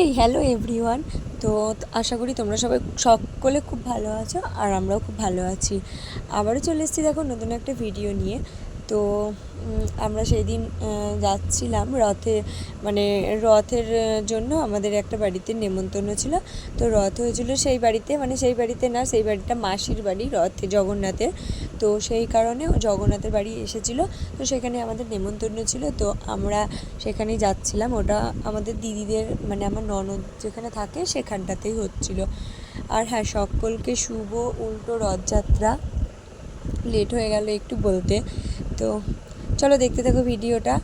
এই hello everyone তো আশা করি তোমরা সবাই সকলে খুব ভালো আছো আর আমরাও খুব ভালো আছি। আবারও চলে এসেছি দেখো নতুন একটা ভিডিও নিয়ে। তো আমরা সেই দিন যাচ্ছিলাম রথে মানে রথের জন্য আমাদের একটা বাড়িতে নেমন্তন্ন ছিল। তো রথ হয়েছিল সেই বাড়িতে মানে সেই বাড়িতে না, সেই বাড়িটা মাসির বাড়ি, রথে জগন্নাথের। তো সেই কারণে জগন্নাথের বাড়ি এসেছিল। তো সেখানে আমাদের নেমন্তন্ন ছিল। তো আমরা সেখানে যাচ্ছিলাম। ওটা আমাদের দিদিদের মানে আমার ননদ যেখানে থাকে, সেখানটাতেই হচ্ছিল। আর হ্যাঁ সকলকে শুভ উল্টো রথযাত্রা। লেট হয়ে গেল একটু বলতে। তো চলো দেখতে থাকো ভিডিওটা।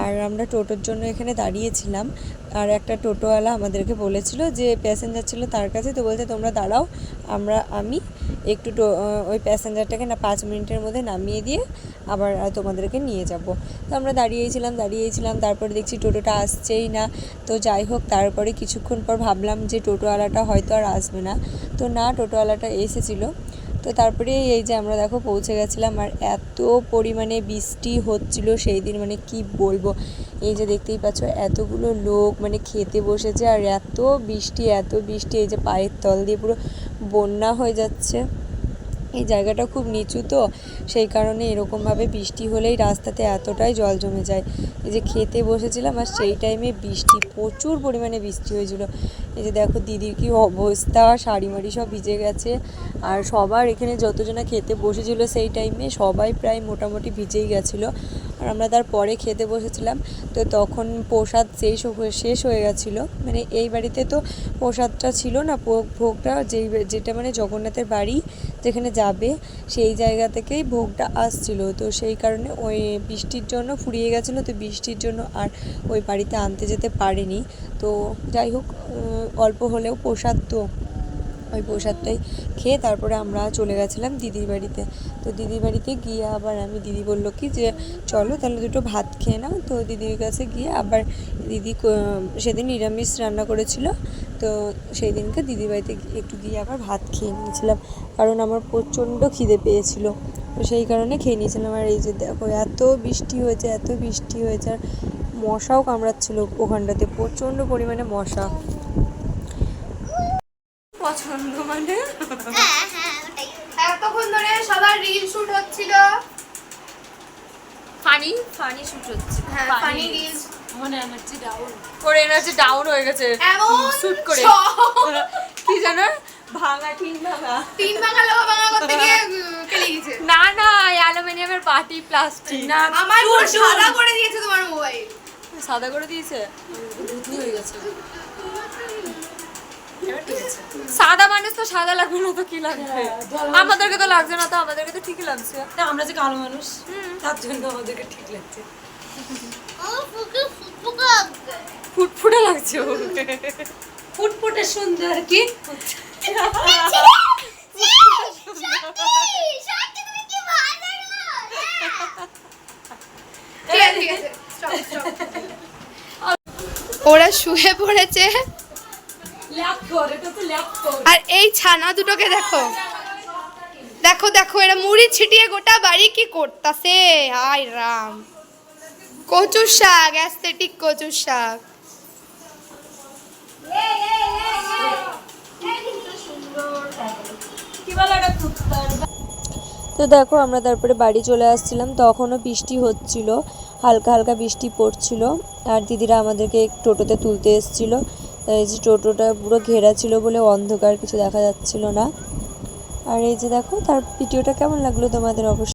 আর আমরা টোটোর জন্য এখানে দাঁড়িয়েছিলাম। আর একটা টোটোওয়ালা আমাদেরকে বলেছিল যে প্যাসেঞ্জার ছিল তার কাছে, তো বলছে, তোমরা দাঁড়াও, আমরা, আমি একটু ওই প্যাসেঞ্জারটাকে না পাঁচ মিনিটের মধ্যে নামিয়ে দিয়ে আবার তোমাদেরকে নিয়ে যাব। তো আমরা দাঁড়িয়েছিলাম দাঁড়িয়েছিলাম, তারপরে দেখছি টোটোটা আসছেই না। তো যাই হোক, তারপরে কিছুক্ষণ পর ভাবলাম যে টোটোওয়ালাটা হয়তো আর আসবে না। তো না, টোটোওয়ালাটা এসেছিল। তো তারপরে এই যে আমরা দেখো পৌঁছে গেছিলাম আর এত পরিমাণে বৃষ্টি হচ্ছিল সেই দিন মানে কি বলব? এই যে দেখতেই পাচ্ছ এতগুলো লোক মানে খেতে বসেছে আর এত বৃষ্টি এত বৃষ্টি, এই যে পায়ের তল দিয়ে পুরো বন্যা হয়ে যাচ্ছে। এই জায়গাটা খুব নিচু তো, সেই কারণে এরকমভাবে বৃষ্টি হলেই রাস্তাতে এতটাই জল জমে যায়। এই যে খেতে বসেছিলাম আর সেই টাইমে বৃষ্টি, প্রচুর পরিমাণে বৃষ্টি হয়েছিল। এই যে দেখো দিদির কি অবস্থা শাড়ি মাড়ি সব ভিজে গেছে আর সবার এখানে যতজনা খেতে বসেছিল সেই টাইমে সবাই প্রায় মোটামুটি ভিজেই গেছিল। আর আমরা তারপরে খেতে বসেছিলাম। তো তখন প্রসাদ শেষ হয়ে- শেষ হয়ে গেছিল। মানে এই বাড়িতে তো প্রসাদটা ছিল না, ভোগ, ভোগটা যেই যেটা মানে জগন্নাথের বাড়ি যেখানে যাবে, সেই জায়গা থেকেই ভোগটা আসছিল। তো সেই কারণে ওই বৃষ্টির জন্য ফুরিয়ে গেছিল, তো বৃষ্টির জন্য আর ওই বাড়িতে আনতে যেতে পারেনি। তো যাই হোক অল্প হলেও প্রসাদ তো ওই প্রসাদটাই খেয়ে তারপরে আমরা চলে গেছিলাম দিদির বাড়িতে। তো দিদির বাড়িতে গিয়ে আবার আমি দিদি বলল কি যে, চলো তাহলে দুটো ভাত খেয়ে নাও। তো দিদির কাছে গিয়ে আবার দিদি সেদিন নিরামিষ রান্না করেছিল। তো সেই দিনকে দিদির বাড়িতে একটু গিয়ে আবার ভাত খেয়ে নিয়েছিলাম। কারণ আমার প্রচণ্ড খিদে পেয়েছিল। তো সেই কারণে খেয়ে নিয়েছিলাম। আর এই যে দেখো, এত বৃষ্টি হয়েছে, এত বৃষ্টি হয়েছে। আর মশাও কামড়াচ্ছিল ওখানটাতে, প্রচণ্ড পরিমাণে মশা। পছন্দ মানে? এতক্ষণ ধরে সবার রিল শুট হচ্ছিল। ফানি ফানি শুট হচ্ছে। হ্যাঁ ফানি রিলস মনে হচ্ছে ডাউন করে এনে হচ্ছে ডাউন হয়ে গেছে। এমন শুট করে। কি জানো ভাঙা টিন ভাঙা। তিন ভাঙা লোক ভাঙা করতে গিয়ে কেটে গেছে না না অ্যালুমিনিয়ামের বাটি প্লাস্টিক। না আমার পুরো সাদা করে দিয়েছে তোমার মোবাইল। সাদা করে দিয়েছে? ধুতনি হয়ে গেছে। সাদা মানুষ তো সাদা লাগবে না তো কি লাগবে জল আমাদেরকে তো লাগছে না তো আমাদেরকে তো ঠিকই লাগছে। না আমরা যে কালো মানুষ তার জন্য আমাদেরকে ঠিক লাগছে। ফুটফুটে লাগছে ফুটফুটে সুন্দর কি. ওরা শুয়ে পড়েছে। আর এই ছানা দুটোকে দেখো। দেখো দেখো এরা মুড়ি ছিটিয়ে গোটা বাড়ি কি করতাছে? হাই রাম। কচুর শাক অ্যাস্থেটিক কচুর শাক। কি বলে এটা কুত্তার তো দেখো আমরা তারপরে বাড়ি চলে আসছিলাম। তখনও বৃষ্টি হচ্ছিল। হালকা হালকা বৃষ্টি পড়ছিল। আর দিদিরা আমাদেরকে টোটোতে তুলতে এসেছিল। এই যে টোটোটা পুরো ঘেরা ছিল বলে অন্ধকার, কিছু দেখা যাচ্ছিল না। আর এই যে দেখো, তার ভিডিওটা কেমন লাগল তোমাদের অবশ্যই